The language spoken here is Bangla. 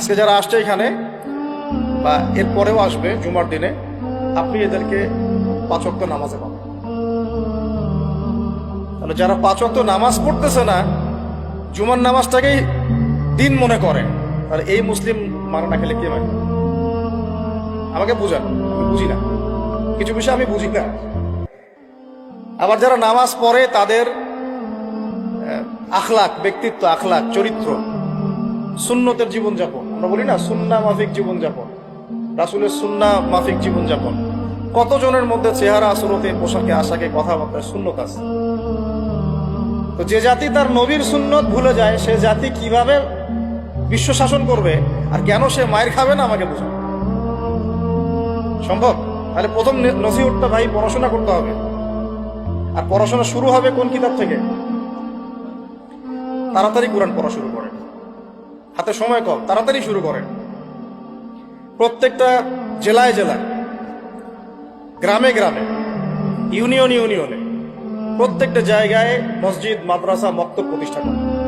আজকে যারা আসছে এখানে বা এর পরেও আসবে জুমার দিনে, আপনি এদেরকে পাঁচ ওয়াক্ত নামাজে পাবেন। তাহলে যারা পাঁচ ওয়াক্ত নামাজ পড়তেছে না, জুমার নামাজটাকেই দিন মনে করে। তাহলে এই মুসলিম মারা না খেলে কে মানে আমাকে বুঝান, আমি বুঝি না। কিছু বিষয় আমি বুঝি না। আবার যারা নামাজ পড়ে, তাদের আখলাক, ব্যক্তিত্ব, আখলাক, চরিত্র, সুন্নতের জীবনযাপন। আমরা বলি না, সুন্না মাফিক জীবনযাপন। রাসুলের সুন্না মাফিক জীবনযাপন। কতজনের মধ্যে চেহারা আসরতে পোশাকে, আশাকে কথাবার্তায় শূন্যত আছে? তো যে জাতি তার নবীর সুন্নত ভুলে যায়, সে জাতি কীভাবে বিশ্ব শাসন করবে আর কেন সে মায়ের খাবে না আমাকে বুঝান সম্ভব? তাহলে প্রথম নসিহতটা ভাই পড়াশোনা করতে হবে। আর পড়াশোনা শুরু হবে কোন কিতাব থেকে? তাড়াতাড়ি কোরআন পড়া শুরু করেন হাতে সময় কম, তাড়াতাড়ি শুরু করেন। প্রত্যেকটা জেলায় জেলায়, গ্রামে গ্রামে, ইউনিয়ন ইউনিয়নে, প্রত্যেকটা জায়গায় মসজিদ, মাদ্রাসা, মক্তব প্রতিষ্ঠা করেন।